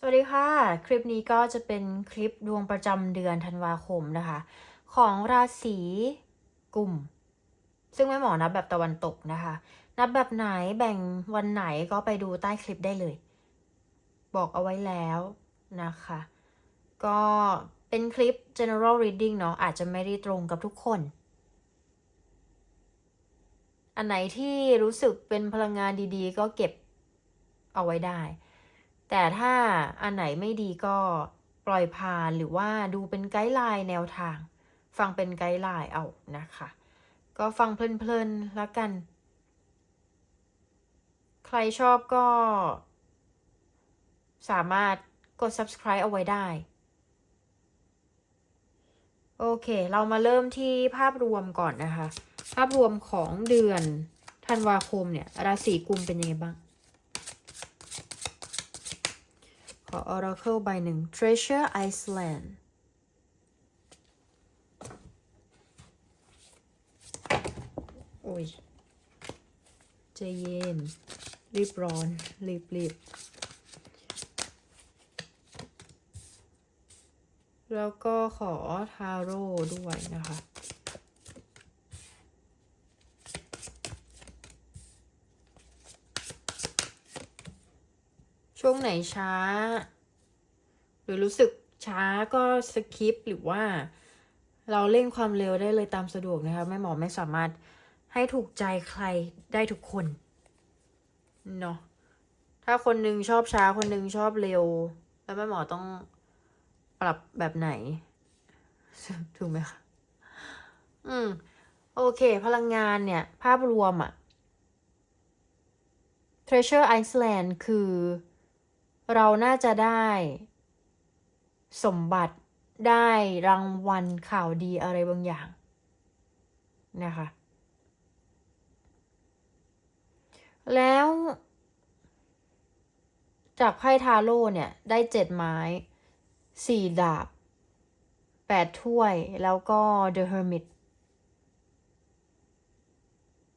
สวัสดีค่ะ คลิปนี้ก็จะเป็นคลิปดวงประจำเดือนธันวาคมนะคะ ของราศีกุมซึ่งแม่หมอนับแบบตะวันตกนะคะ นับแบบไหนแบ่งวันไหนก็ไปดูใต้คลิปได้เลย บอกเอาไว้แล้วนะคะ ก็เป็นคลิป general reading เนาะอาจจะไม่ได้ตรงกับทุกคน อันไหนที่รู้สึกเป็นพลังงานดีๆ ก็เก็บเอาไว้ได้ แต่ถ้าอันไหนไม่ดีก็ปล่อยผ่านหรือว่าดูเป็นไกด์ไลน์แนวทาง ฟังเป็นไกด์ไลน์เอานะคะ ก็ฟังเพลินๆแล้วกัน ใครชอบก็ สามารถกด subscribe เอาไว้ได้ โอเค เรามาเริ่มที่ภาพรวมก่อนนะคะ ภาพรวมของเดือนธันวาคมเนี่ย ราศีกุมเป็นยังไงบ้าง ขอ Oracle ใบหนึ่ง Treasure Iceland โอ้ยใจเย็น รีบร้อน รีบรีบแล้วก็ขอทาโร่ด้วยนะคะ ช่วงไหนช้า หรือรู้สึกช้าก็สคิปหรือว่า เราเร่งความเร็วได้เลยตามสะดวกนะคะแม่หมอไม่สามารถให้ถูกใจใครได้ทุกคนเนาะถ้าคนนึงชอบช้าคนนึงชอบเร็ว แล้วแม่หมอต้องปรับแบบไหนถูกไหมคะอืม โอเค พลังงานเนี่ย ภาพรวมอะ Treasure Iceland คือ เราน่าจะได้ สมบัติได้รางวัลข่าวดีอะไรบางอย่างนะคะ แล้วจากไพ่ทาโร่เนี่ย ได้เจ็ดไม้สี่ดาบแปดถ้วย แล้วก็ The Hermit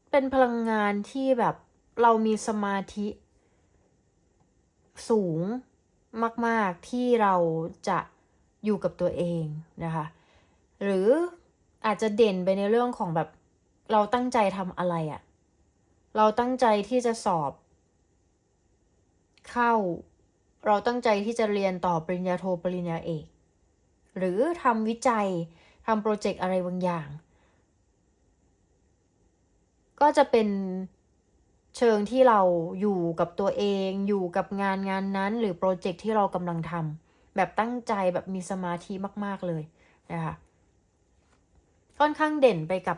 เป็นพลังงานที่แบบเรามีสมาธิ สูงมากๆที่เราจะอยู่กับตัวเองนะคะ หรืออาจจะเด่นไปในเรื่องของแบบเราตั้งใจทำอะไรอะเราตั้งใจที่จะสอบ เข้า เราตั้งใจที่จะเรียนต่อปริญญาโทปริญญาเอก หรือทำวิจัยทำโปรเจกต์อะไรบางอย่าง ก็จะเป็น เชิงที่เราอยู่กับตัวเองอยู่กับงานงานนั้น หรือโปรเจกต์ที่เรากำลังทำแบบตั้งใจแบบมีสมาธิมาก ๆเลยนะคะค่อนข้างเด่นไปกับ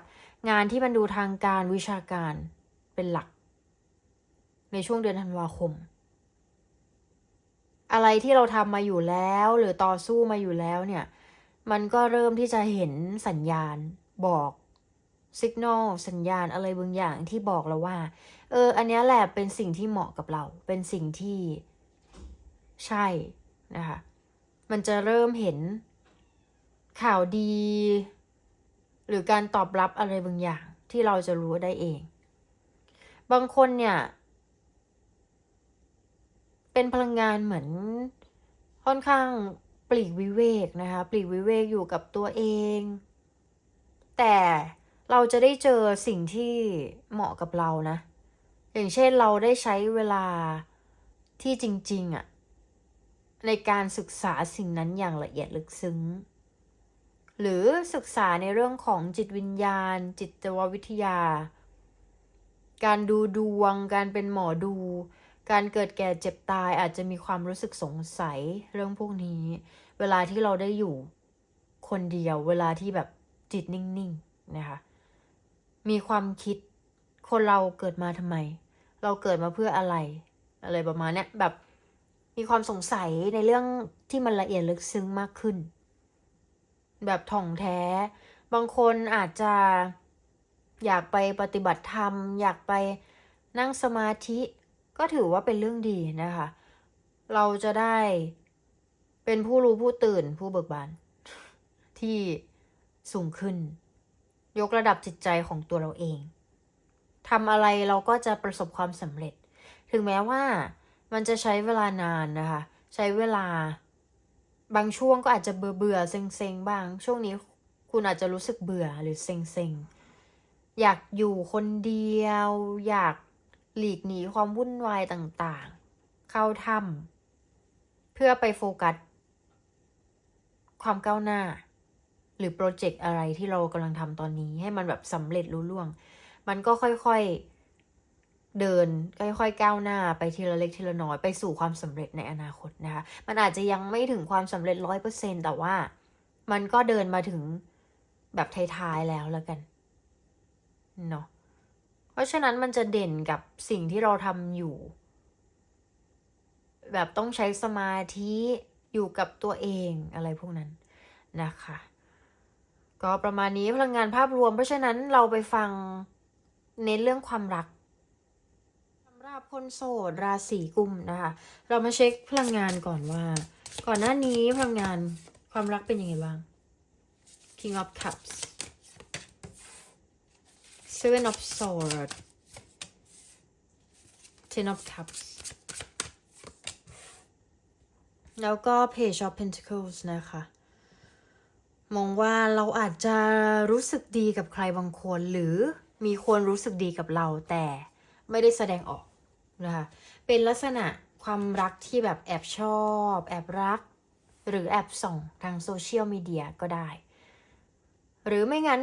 งานที่มันดูทางการวิชาการเป็นหลัก ในช่วงเดือนธันวาคม อะไรที่เราทำมาอยู่แล้ว หรือต่อสู้มาอยู่แล้วเนี่ย มันก็เริ่มที่จะเห็นสัญญาณบอกสัญญาณสัญญาณอะไรบางอย่างที่บอกเราว่า เออ อันนี้แหละเป็นสิ่งที่เหมาะกับเรา เป็นสิ่งที่ใช่นะคะ มันจะเริ่มเห็นข่าวดี หรือการตอบรับอะไรบางอย่างที่เราจะรู้ได้เอง บางคนเนี่ย เป็นพลังงานเหมือนค่อนข้างปลีกวิเวกนะคะ ปลีกวิเวกอยู่กับตัวเอง แต่เราจะได้เจอสิ่งที่เหมาะกับเรานะ อย่างเช่นเราได้ใช้เวลาที่จริง ๆอะ่ะในการศึกษาสิ่งนั้นอย่างละเอียดลึกซึ้ง หรือศึกษาในเรื่องของจิตวิญญาณ จิตวิทยา การดูดวง การเป็นหมอดู การเกิดแก่เจ็บตายอาจจะมีความรู้สึกสงสัยเรื่องพวกนี้ เวลาที่เราได้อยู่คนเดียว เวลาที่แบบจิตนิ่ง ๆ นะคะ มีความคิดคนเราเกิดมาทำไม เราเกิดมาเพื่ออะไร อะไรประมาณนี้แบบมีความสงสัยในเรื่องที่มันละเอียดลึกซึ้งมากขึ้น แบบถ่องแท้ บางคนอาจจะอยากไปปฏิบัติธรรม อยากไปนั่งสมาธิก็ถือว่าเป็นเรื่องดีนะคะ เราจะได้เป็นผู้รู้ผู้ตื่นผู้เบิกบาน ที่สูงขึ้น ยกระดับจิตใจของตัวเราเอง ทำอะไรเราก็จะประสบความสำเร็จ ถึงแม้ว่ามันจะใช้เวลานานนะคะ ใช้เวลา บางช่วงก็อาจจะเบื่อเบื่อเซ็งเซ็งๆบ้าง ช่วงนี้คุณอาจจะรู้สึกเบื่อหรือเซ็งเซ็งอยากอยู่คนเดียว อยากหลีกหนีความวุ่นวายต่างๆ เข้าถ้ำเพื่อไปโฟกัส ความก้าวหน้า หรือโปรเจกต์อะไรที่เรากำลังทำตอนนี้ให้มันแบบสำเร็จรุ่ล่วง มันก็ค่อยๆเดินค่อยๆก้าวหน้าไปทีละเล็กทีละน้อยไปสู่ความสำเร็จในอนาคตนะคะ มันอาจจะยังไม่ถึงความสำเร็จร้อยเปอร์เซ็นแต่ว่ามันก็เดินมาถึงแบบท้ายๆแล้วแล้วกันเนาะเพราะฉะนั้นมันจะเด่นกับสิ่งที่เราทำอยู่ แบบต้องใช้สมาธิอยู่กับตัวเองอะไรพวกนั้นนะคะ ก็ประมาณนี้พลังงานภาพรวม เพราะฉะนั้นเราไปฟัง เน้นเรื่องความรักสำหรับคนโสดราศีกุมนะคะ เรามาเช็คพลังงานก่อนว่า ก่อนหน้านี้พลังงานความรักเป็นยังไงบ้าง King of Cups Seven of Swords Ten of Cups แล้วก็ Page of Pentacles นะคะ มองว่าเราอาจจะรู้สึกดีกับใครบางคนหรือ มีคนรู้สึกดีกับเราแต่ไม่ได้แสดงออกนะคะเป็นลักษณะความรักที่แบบแอบชอบ แอบรัก หรือแอบส่องทางโซเชียลมีเดียก็ได้ หรือไม่งั้น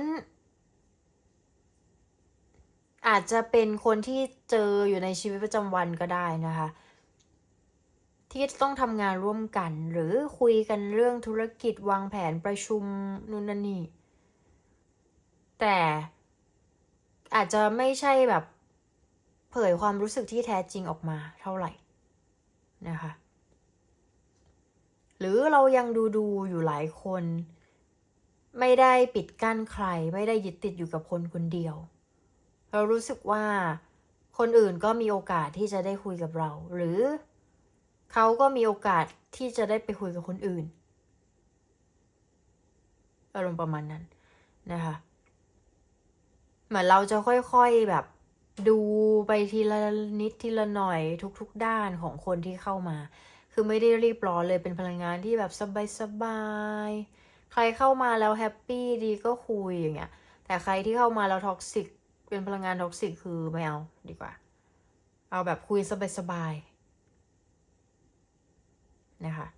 อาจจะเป็นคนที่เจออยู่ในชีวิตประจำวันก็ได้นะคะ ที่ต้องทำงานร่วมกัน หรือคุยกันเรื่องธุรกิจวางแผนประชุมนู่นนั่นนี่แต่ อาจจะไม่ใช่แบบเผยความรู้สึกที่แท้จริงออกมาเท่าไหร่นะคะ หรือเรายังดูดูอยู่หลายคน ไม่ได้ปิดกั้นใคร ไม่ได้ยึดติดอยู่กับคนคนเดียว เรารู้สึกว่าคนอื่นก็มีโอกาสที่จะได้คุยกับเรา หรือเขาก็มีโอกาสที่จะได้ไปคุยกับคนอื่นอารมณ์ประมาณนั้นนะคะ เหมือนเราจะค่อยๆแบบดูไปทีละนิดทีละหน่อยทุกๆด้านของคนที่เข้ามา คือไม่ได้รีบร้อนเลยเป็นพลังงานที่แบบสบายๆ ใครเข้ามาแล้วแฮปปี้ดีก็คุยอย่างเงี้ย แต่ใครที่เข้ามาแล้วท็อกซิกเป็นพลังงานท็อกซิกคือไม่เอาดีกว่า เอาแบบคุยสบายๆ นะคะ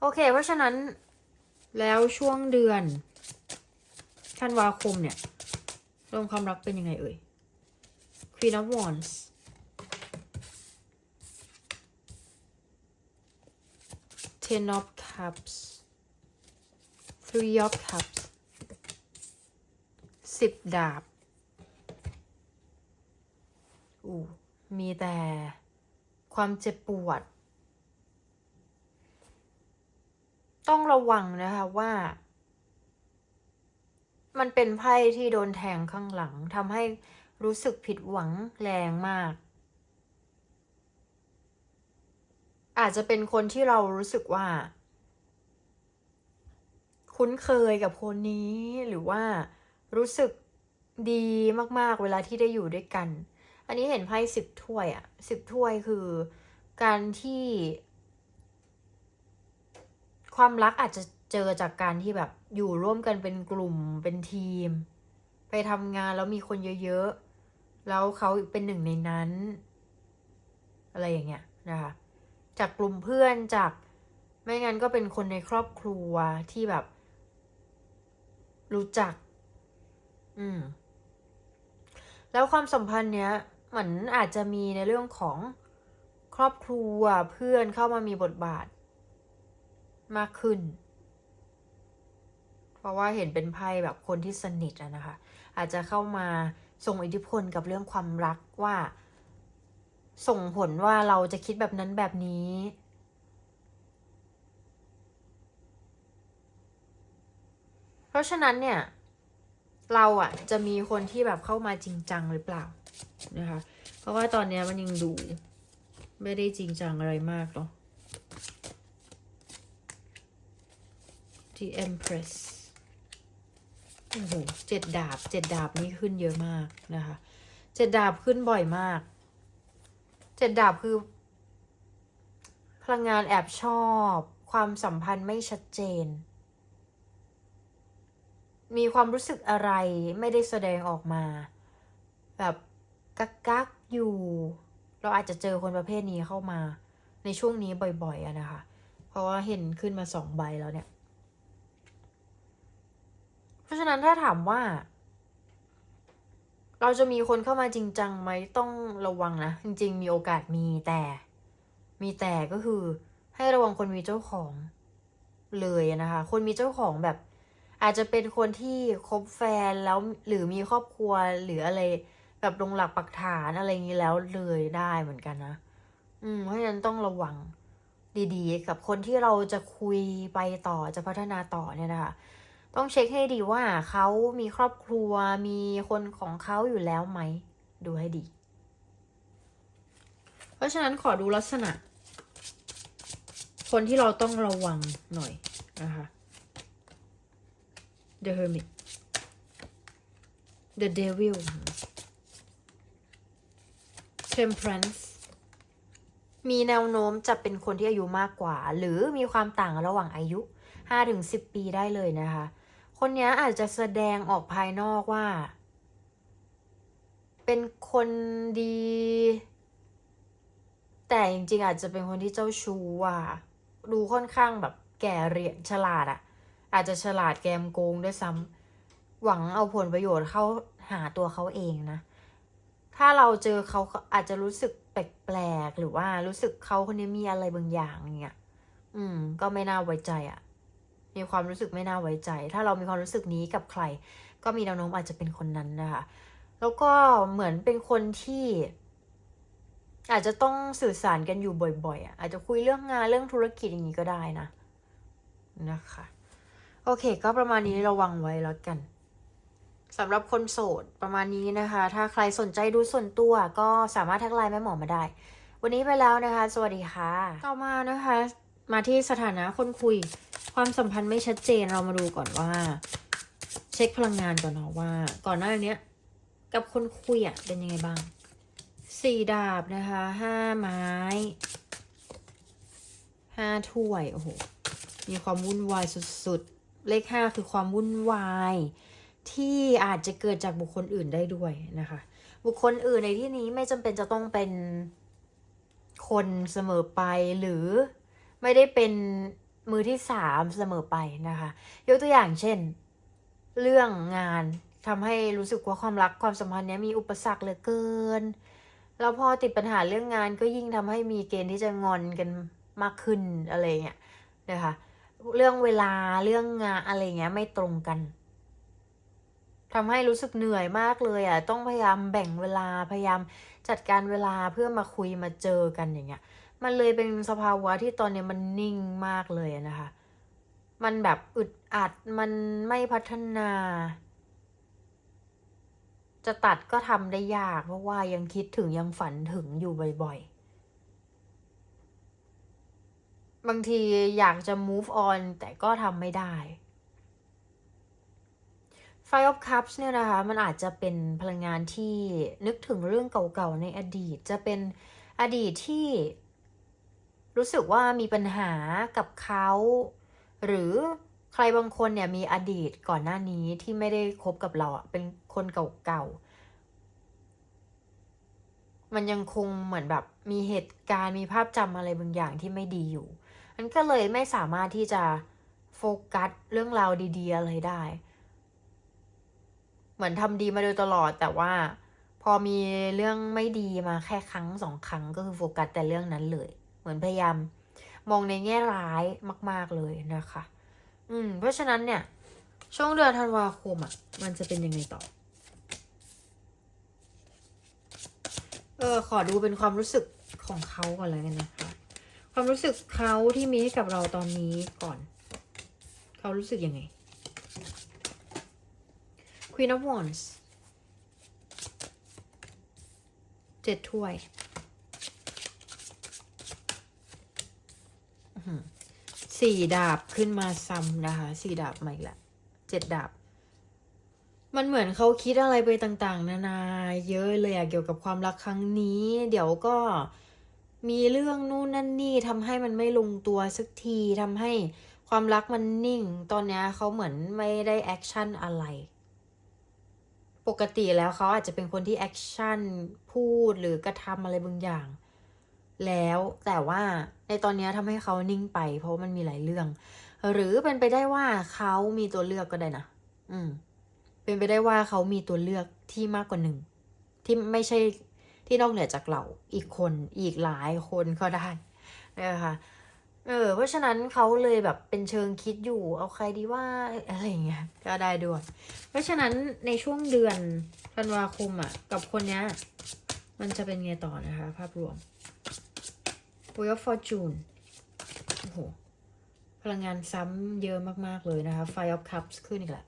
โอเค เพราะฉะนั้นแล้วช่วงเดือนธันวาคมเนี่ย เรื่องความรักเป็นยังไงเอ่ย Queen of Wands Ten of Cups Three of Cups สิบดาบอู้มีแต่ความเจ็บปวด ต้องระวังนะคะว่า มันเป็นไพ่ที่โดนแทงข้างหลังทำให้รู้สึกผิดหวังแรงมาก อาจจะเป็นคนที่เรารู้สึกว่า คุ้นเคยกับคนนี้หรือว่ารู้สึกดีมากๆ เวลาที่ได้อยู่ด้วยกัน อันนี้เห็นไพ่สิบถ้วยอะสิบถ้วยคือการที่ ความรักอาจจะ เจอจากการที่แบบอยู่ร่วมกันเป็นกลุ่มเป็นทีม ไปทำงานแล้วมีคนเยอะๆ แล้วเขาเป็นหนึ่งในนั้น อะไรอย่างเงี้ยนะคะจากกลุ่มเพื่อนจากไม่งั้นก็เป็นคนในครอบครัวที่แบบ รู้จัก อืม แล้วความสัมพันธ์เนี้ยเหมือนอาจจะมีในเรื่องของครอบครัวเพื่อนเข้ามามีบทบาทมากขึ้น เพราะว่าเห็นเป็นไพ่แบบคนที่สนิทอะนะคะ อาจจะเข้ามาส่งอิทธิพลกับเรื่องความรักว่า ส่งผลว่าเราจะคิดแบบนั้นแบบนี้ เพราะฉะนั้นเนี่ย เราอะจะมีคนที่แบบเข้ามาจริงจังหรือเปล่านะคะ เพราะว่าตอนนี้มันยังดู ไม่ได้จริงจังอะไรมากหรอก The Empress โอ้โหเจ็ดดาบเจ็ดดาบนี่ขึ้นเยอะมากนะคะเจ็ดดาบขึ้นบ่อยมาก เจ็ดดาบคือ พลังงานแอบชอบ ความสัมพันธ์ไม่ชัดเจน มีความรู้สึกอะไรไม่ได้แสดงออกมา แบบกักกักอยู่ เราอาจจะเจอคนประเภทนี้เข้ามา ในช่วงนี้บ่อยๆอะนะคะ เพราะว่าเห็นขึ้นมาสองใบแล้วเนี่ย ราะฉะนั้นถ้าถามว่า เราจะมีคนเข้ามาจริงจังไหมต้องระวังนะ จริง ๆ มีโอกาสมีแต่ มีแต่ก็คือ ให้ระวังคนมีเจ้าของเลยนะคะ คนมีเจ้าของแบบ อาจจะเป็นคนที่คบแฟนแล้วหรือมีครอบครัวหรืออะไรแบบลงหลักปักฐานอะไรอย่างนี้แล้วเลยได้เหมือนกันนะ อืม เพราะฉะนั้นต้องระวังดีๆ กับคนที่เราจะคุยไปต่อจะพัฒนาต่อเนี่ยนะคะ ต้องเช็คให้ดีว่าเขามีครอบครัวมีคนของเขาอยู่แล้วไหม ดูให้ดี เพราะฉะนั้นขอดูลักษณะ คนที่เราต้องระวังหน่อยนะคะ The Hermit The Devil Temperance มีแนวโน้มจะเป็นคนที่อายุมากกว่า หรือมีความต่างระหว่างอายุ5-10 ปีได้เลยนะคะ คนนี้อาจจะแสดงออกภายนอกว่า เป็นคนดี แต่จริงๆอาจจะเป็นคนที่เจ้าชู้อะดูค่อนข้างแบบแก่เรียนฉลาดอะ อาจจะฉลาดแกมโกงด้วยซ้ำหวังเอาผลประโยชน์เข้าหาตัวเขาเองนะ ถ้าเราเจอเขาอาจจะรู้สึกแปลกๆหรือว่ารู้สึกเขาคนนี้มีอะไรบางอย่างเนี่ย อืม ก็ไม่น่าไว้ใจอะ่ะ มีความรู้สึกไม่น่าไว้ใจ ถ้าเรามีความรู้สึกนี้กับใคร ก็มีแนวโน้มอาจจะเป็นคนนั้นนะคะ แล้วก็เหมือนเป็นคนที่ อาจจะต้องสื่อสารกันอยู่บ่อยๆอะอาจจะคุยเรื่องงานเรื่องธุรกิจอย่างนี้ก็ได้นะนะคะ โอเค ก็ประมาณนี้ระวังไว้แล้วกันสำหรับคนโสดประมาณนี้นะคะ ถ้าใครสนใจดูส่วนตัวก็สามารถทักไลน์แม่หมอมาได้ วันนี้ไปแล้วนะคะ สวัสดีค่ะ ต่อมานะคะ มาที่สถานะคนคุย ความสัมพันธ์ไม่ชัดเจนเรามาดูก่อนว่า เช็คพลังงานก่อนเนาะว่า ก่อนหน้านี้กับคนคุยอะ่ะเป็นยังไงบ้างสี่ดาบนะคะห้าไม้ห้าถ้วยโอ้โหมีความวุ่นวายสุดๆ เลขห้าคือความวุ่นวาย ที่อาจจะเกิดจากบุคคลอื่นได้ด้วยนะคะ บุคคลอื่นในที่นี้ไม่จำเป็นจะต้องเป็นคนเสมอไปหรือ ไม่ได้เป็นมือที่สามเสมอไปนะคะ ยกตัวอย่างเช่น เรื่องงานทำให้รู้สึกว่าความรักความสัมพันธ์เนี้ยมีอุปสรรคเหลือเกิน แล้วพอติดปัญหาเรื่องงานก็ยิ่งทำให้มีเกณฑ์ที่จะงอนกันมากขึ้นอะไรเงี้ยนะคะ เรื่องเวลาเรื่องงานอะไรเงี้ยไม่ตรงกันทำให้รู้สึกเหนื่อยมากเลยอะต้องพยายามแบ่งเวลาพยายามจัดการเวลาเพื่อมาคุยมาเจอกันอย่างเงี้ย มันเลยเป็นสภาวะที่ตอนเนี้ยมันนิ่งมากเลยนะคะ มันแบบอึดอัด มันไม่พัฒนา จะตัดก็ทำได้ยาก เพราะว่ายังคิดถึงยังฝันถึงอยู่บ่อยๆ บางทีอยากจะ move on แต่ก็ทำไม่ได้ Five of Cups เนี่ยนะคะ มันอาจจะเป็นพลังงานที่นึกถึงเรื่องเก่าๆในอดีต จะเป็นอดีตที่ รู้สึกว่ามีปัญหากับเขา หรือใครบางคนเนี่ยมีอดีตก่อนหน้านี้ที่ไม่ได้คบกับเราอะเป็นคนเก่าๆ มันยังคงเหมือนแบบมีเหตุการณ์มีภาพจำอะไรบางอย่างที่ไม่ดีอยู่มันก็เลยไม่สามารถที่จะโฟกัสเรื่องราวดีๆอะไรได้ เหมือนทำดีมาโดยตลอดแต่ว่าพอมีเรื่องไม่ดีมาแค่ครั้งสองครั้งก็คือโฟกัสแต่เรื่องนั้นเลย เหมือนพยายามมองในแง่ร้ายมาก ๆเลยนะคะ อืม เพราะฉะนั้นเนี่ย ช่วงเดือนธันวาคมอะ มันจะเป็นยังไงต่อ เออ ขอดูเป็นความรู้สึกของเขาก่อนเลยกันนะคะ ความรู้สึกเขาที่มีให้กับเราตอนนี้ก่อน เขารู้สึกยังไง Queen of Wands เจ็ดถ้วยอื้อหือ สี่ดาบขึ้นมาซ้ำนะคะสี่ดาบมาอีกแล้วเจ็ดดาบ มันเหมือนเขาคิดอะไรไปต่าง ๆ นานาเยอะเลยอะเกี่ยวกับความรักครั้งนี้ เดี๋ยวก็มีเรื่องนู่นนั่นนี่ทำให้มันไม่ลงตัวสักทีทำให้ความรักมันนิ่ง ตอนเนี้ยเขาเหมือนไม่ได้แอคชั่นอะไร ปกติแล้วเขาอาจจะเป็นคนที่แอคชั่นพูดหรือกระทำอะไรบางอย่าง แล้วแต่ว่าในตอนนี้ทำให้เขานิ่งไป เพราะว่ามันมีหลายเรื่อง หรือเป็นไปได้ว่าเขามีตัวเลือกก็ได้นะอืม เป็นไปได้ว่าเขามีตัวเลือกที่มากกว่าหนึ่งที่ไม่ใช่ที่นอกเหนือจากเราอีกคนอีกหลายคนก็ได้นะคะเออเพราะฉะนั้นเขาเลยแบบเป็นเชิงคิดอยู่ เอาใครดีว่าอะไรเงี้ยก็ได้ด้วย เพราะฉะนั้นในช่วงเดือนธันวาคมอะ กับคนเนี้ย มันจะเป็นไงต่อนะคะ ภาพรวม Wheel of Fortune โอ้โห พลังงานซ้ำเยอะมาก ๆ เลยนะคะ Five of Cups ขึ้นอีกแล้ว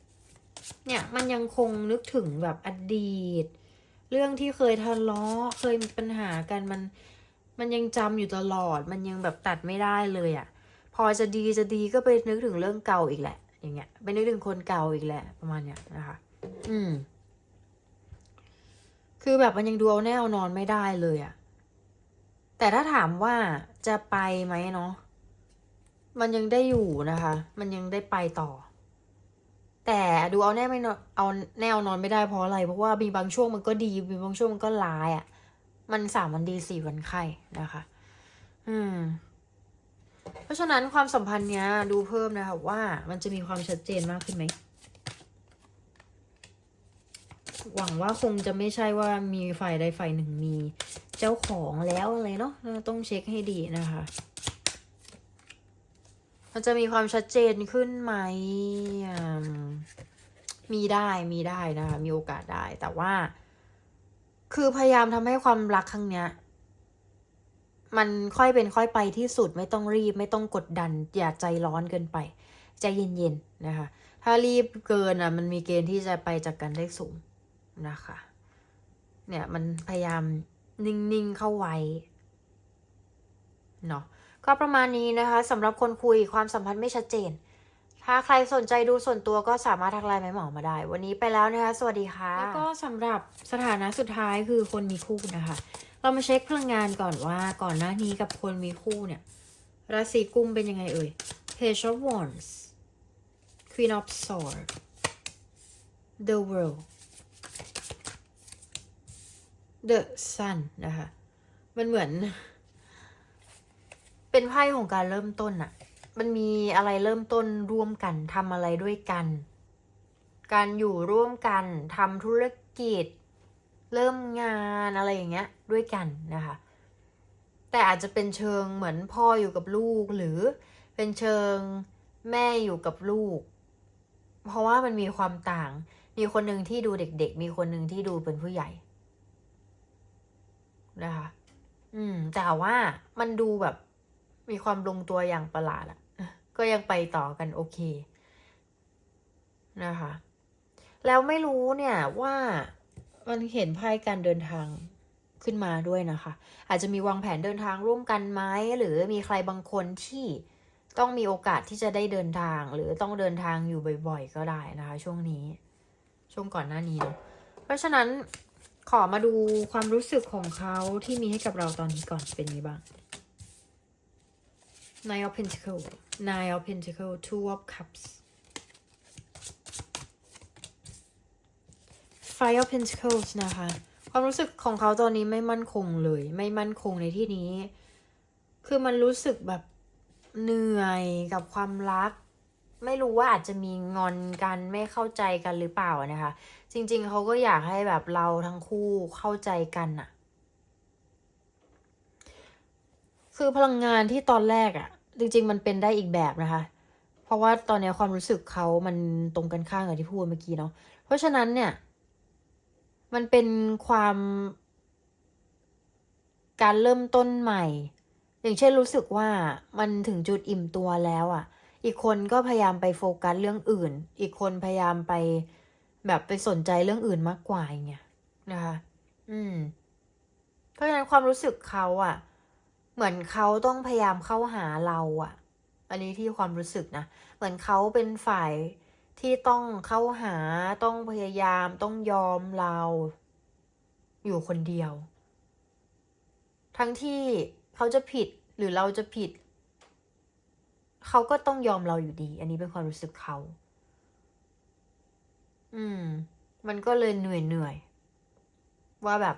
เนี่ย มันยังคงนึกถึงแบบอดีต เรื่องที่เคยทะเลาะเคยมีปัญหากันมัน มันยังจำอยู่ตลอด มันยังแบบตัดไม่ได้เลยอะ่ะ พอจะดีจะดีก็ไปนึกถึงเรื่องเก่าอีกแหละ อย่างเงี้ย ไปนึกถึงคนเก่าอีกแหละ ประมาณเนี้ยนะคะ อืม คือแบบมันยังดูเอาแน่เอานอนไม่ได้เลยอะ่ะแต่ถ้าถามว่าจะไปไหมเนาะมันยังได้อยู่นะคะ มันยังได้ไปต่อ แต่ดูเอาแน่ไม่นอนเอาแน่เอานอนไม่ได้เพราะอะไร เพราะว่ามีบางช่วงมันก็ดีมีบางช่วงมันก็ร้ายอะ่ะ มันสามวันดีสี่วันไข้นะคะ อืม เพราะฉะนั้นความสัมพันธ์เนี้ย ดูเพิ่มนะคะว่ามันจะมีความชัดเจนมากขึ้นไหม หวังว่าคงจะไม่ใช่ว่ามีฝ่ายใดฝ่ายหนึ่งมี เจ้าของแล้วอะไรเนาะต้องเช็คให้ดีนะคะมันจะมีความชัดเจนขึ้นไหมมมีได้มีได้นะคะมีโอกาสได้ แต่ว่า คือพยายามทำให้ความรักครั้งเนี้ย มันค่อยเป็นค่อยไปที่สุดไม่ต้องรีบ ไม่ต้องกดดัน อย่าใจร้อนเกินไป ใจเย็นๆนะคะ ถ้ารีบเกินอะ มันมีเกณฑ์ที่จะไปจากกันได้สูง นะคะ เนี่ยมันพยายามนิ่ง ๆ เข้าไว้เนาะก็ประมาณนี้นะคะสำหรับคนคุยความสัมพันธ์ไม่ชัดเจน ถ้าใครสนใจดูส่วนตัวก็สามารถทักไลน์แม่หมอมาได้ วันนี้ไปแล้วนะคะ สวัสดีค่ะ แล้วก็สำหรับสถานะสุดท้ายคือคนมีคู่นะคะ เรามาเช็คพลังงานก่อนว่าก่อนหน้านี้กับคนมีคู่เนี่ยราศีกุมเป็นยังไงเอ่ย Page of Wands Queen of Swords The World The Sun นะคะ มันเหมือน เป็นไพ่ของการเริ่มต้นอะมันมีอะไรเริ่มต้นร่วมกันทำอะไรด้วยกัน การอยู่ร่วมกันทำธุรกิจ เริ่มงานอะไรอย่างเงี้ยด้วยกันนะคะ แต่อาจจะเป็นเชิงเหมือนพ่ออยู่กับลูกหรือเป็นเชิงแม่อยู่กับลูก เพราะว่ามันมีความต่าง มีคนหนึ่งที่ดูเด็ก ๆ มีคนหนึ่งที่ดูเป็นผู้ใหญ่ นะคะ อืม แต่ว่ามันดูแบบ มีความลงตัวอย่างประหลาดอะก็ยังไปต่อกันโอเค นะคะ แล้วไม่รู้เนี่ยว่ามันเห็นไพ่การเดินทางขึ้นมาด้วยนะคะ อาจจะมีวางแผนเดินทางร่วมกันไหมหรือมีใครบางคนที่ต้องมีโอกาสที่จะได้เดินทาง หรือต้องเดินทางอยู่บ่อย ๆ ก็ได้นะคะ ช่วงนี้ ช่วงก่อนหน้านี้เนอะเพราะฉะนั้น ขอมาดูความรู้สึกของเขาที่มีให้กับเราตอนนี้ก่อนเป็นยังไงบ้าง Nine of Pentacles Nine of Pentacles Two of Cups Five of Pentacles นะคะ ความรู้สึกของเขาตอนนี้ไม่มั่นคงเลย ไม่มั่นคงในที่นี้ คือมันรู้สึกแบบเหนื่อยกับความรัก ไม่รู้ว่าอาจจะมีงอนกันไม่เข้าใจกันหรือเปล่านะคะ จริง ๆเขาก็อยากให้แบบเราทั้งคู่เข้าใจกันอะคือพลังงานที่ตอนแรกอะจริง ๆ มันเป็นได้อีกแบบนะคะ เพราะว่าตอนนี้ความรู้สึกเขามันตรงกันข้ามกับที่พูดเมื่อกี้เนาะเพราะฉะนั้นเนี่ย มันเป็นความ การเริ่มต้นใหม่ อย่างเช่นรู้สึกว่ามันถึงจุดอิ่มตัวแล้วอะ่ะ อีกคนก็พยายามไปโฟกัสเรื่องอื่น อีกคนพยายามไปแบบไปสนใจเรื่องอื่นมากกว่าอย่างเงี้ยนะคะ อืม เพราะฉะนั้นความรู้สึกเขาอะ่ะ เหมือนเขาต้องพยายามเข้าหาเราอะ่ะ อันนี้ที่ความรู้สึกนะ เหมือนเขาเป็นฝ่ายที่ต้องเข้าหา ต้องพยายาม ต้องยอมเรา อยู่คนเดียว ทั้งที่เขาจะผิดหรือเราจะผิด เขาก็ต้องยอมเราอยู่ดี อันนี้เป็นความรู้สึกเขา อืม มันก็เลยเหนื่อยเหนื่อยว่าแบบ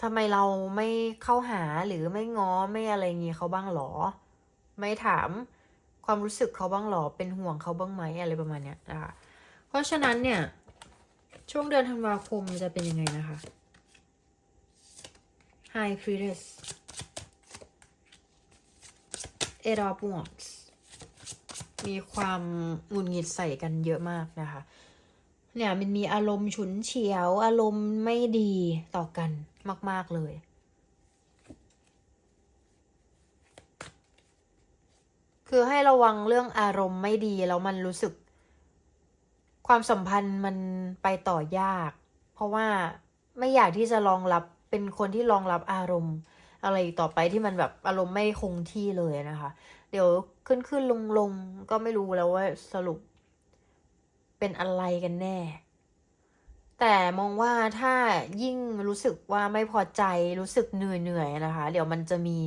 ทำไมเราไม่เข้าหาหรือไม่ง้อไม่อะไรเงี้ยเขาบ้างหรอ ไม่ถามความรู้สึกเขาบ้างหรอ เป็นห่วงเขาบ้างไหมอะไรประมาณเนี้ยนะคะเพราะฉะนั้นเนี่ย ช่วงเดือนธันวาคมจะเป็นยังไงนะคะ High Priestess Eight of Wands มีความหงุดหงิดใส่กันเยอะมากนะคะ เนี่ยมันมีอารมณ์ฉุนเฉียว อารมณ์ไม่ดีต่อกันมาก ๆเลยคือให้ระวังเรื่องอารมณ์ไม่ดีแล้วมันรู้สึก ความสัมพันธ์มันไปต่อยาก เพราะว่าไม่อยากที่จะรองรับเป็นคนที่รองรับอารมณ์ อะไรต่อไปที่มันแบบอารมณ์ไม่คงที่เลยนะคะ เดี๋ยวขึ้นขึ้นลงลงก็ไม่รู้แล้วว่าสรุป เป็นอะไรกันแน่ แต่มองว่าถ้ายิ่งรู้สึกว่าไม่พอใจรู้สึกเหนื่อยเหนื่อยนะคะ เดี๋ยวมันจะมี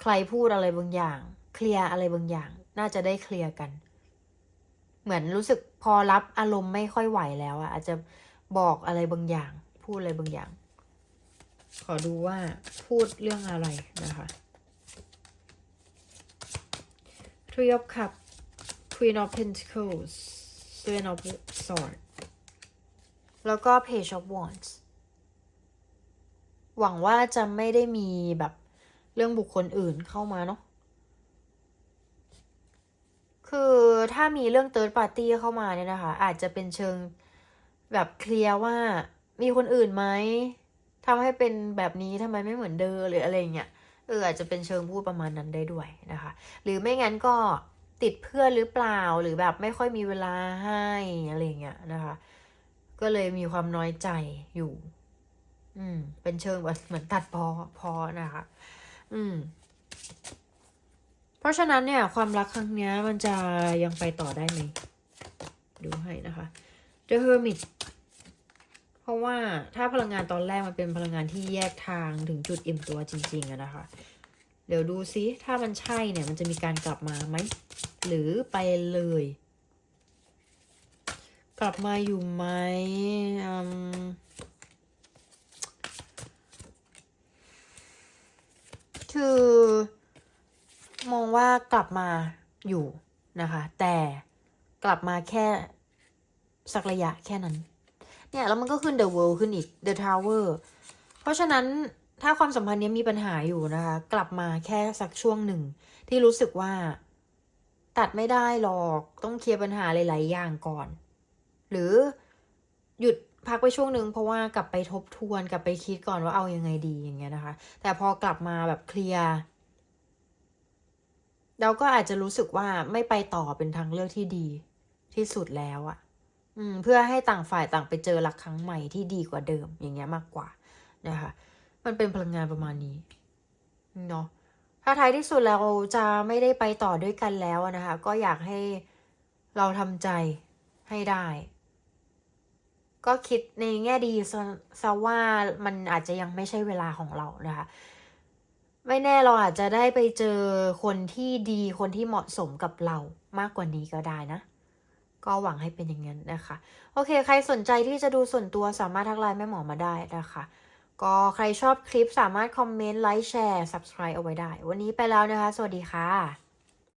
ใครพูดอะไรบางอย่าง เคลียร์อะไรบางอย่าง น่าจะได้เคลียร์กัน เหมือนรู้สึกพอรับอารมณ์ไม่ค่อยไหวแล้วอะอาจจะบอกอะไรบางอย่าง พูดอะไรบางอย่าง ขอดูว่าพูดเรื่องอะไรนะคะ Three of Cups Queen of Pentacles Seven of Swords แล้วก็ Page of Wands หวังว่าจะไม่ได้มีแบบเรื่องบุคคลอื่นเข้ามาเนาะ คือถ้ามีเรื่อง Third Party เข้ามาเนี่ยนะคะ อาจจะเป็นเชิงแบบเคลียร์ว่ามีคนอื่นไหมทำให้เป็นแบบนี้ทำไมไม่เหมือนเดิมหรืออะไรเงี้ย เอออาจจะเป็นเชิงพูดประมาณนั้นได้ด้วยนะคะ หรือไม่งั้นก็ติดเพื่อนหรือเปล่าหรือแบบไม่ค่อยมีเวลาให้อะไรเงี้ยนะคะ ก็เลยมีความน้อยใจอยู่ อืม เป็นเชิงแบบเหมือนตัดพอพอนะคะ อืม เพราะฉะนั้นเนี่ย ความรักครั้งนี้มันจะยังไปต่อได้ไหมดูให้นะคะ The Hermit เพราะว่าถ้าพลังงานตอนแรกมันเป็นพลังงานที่แยกทางถึงจุดอิ่มตัวจริงๆอะนะคะ เดี๋ยวดูซิถ้ามันใช่เนี่ยมันจะมีการกลับมาไหม หรือไปเลย กลับมาอยู่ไหมอมคือมองว่ากลับมาอยู่นะคะ แต่กลับมาแค่สักระยะแค่นั้น เนี่ยแล้วมันก็ขึ้น The World ขึ้นอีก The Tower เพราะฉะนั้นถ้าความสัมพันธ์นี้มีปัญหาอยู่นะคะ กลับมาแค่สักช่วงหนึ่ง ที่รู้สึกว่า ตัดไม่ได้หรอกต้องเคลียร์ปัญหาหลาย ๆ อย่างก่อน หรือหยุดพักไปช่วงหนึ่งเพราะว่ากลับไปทบทวนกลับไปคิดก่อนว่าเอายังไงดีอย่างเงี้ยนะคะ แต่พอกลับมาแบบเคลียร์เราก็อาจจะรู้สึกว่าไม่ไปต่อเป็นทางเลือกที่ดีที่สุดแล้วอะ อืมเพื่อให้ต่างฝ่ายต่างไปเจอรักครั้งใหม่ที่ดีกว่าเดิมอย่างเงี้ยมากกว่านะคะมันเป็นพลังงานประมาณนี้เนาะถ้าท้ายที่สุดเราจะไม่ได้ไปต่อด้วยกันแล้วนะคะ ก็อยากให้เราทำใจให้ได้ ก็คิดในแง่ดีซะว่ามันอาจจะยังไม่ใช่เวลาของเรานะคะ ไม่แน่เราอาจจะได้ไปเจอคนที่ดีคนที่เหมาะสมกับเรามากกว่านี้ก็ได้นะ ก็หวังให้เป็นอย่างนั้นนะคะ โอเค ใครสนใจที่จะดูส่วนตัวสามารถทักไลน์แม่หมอมาได้นะคะ ก็ใครชอบคลิปสามารถคอมเมนต์ไลค์แชร์ subscribe เอาไว้ได้ วันนี้ไปแล้วนะคะ สวัสดีค่ะ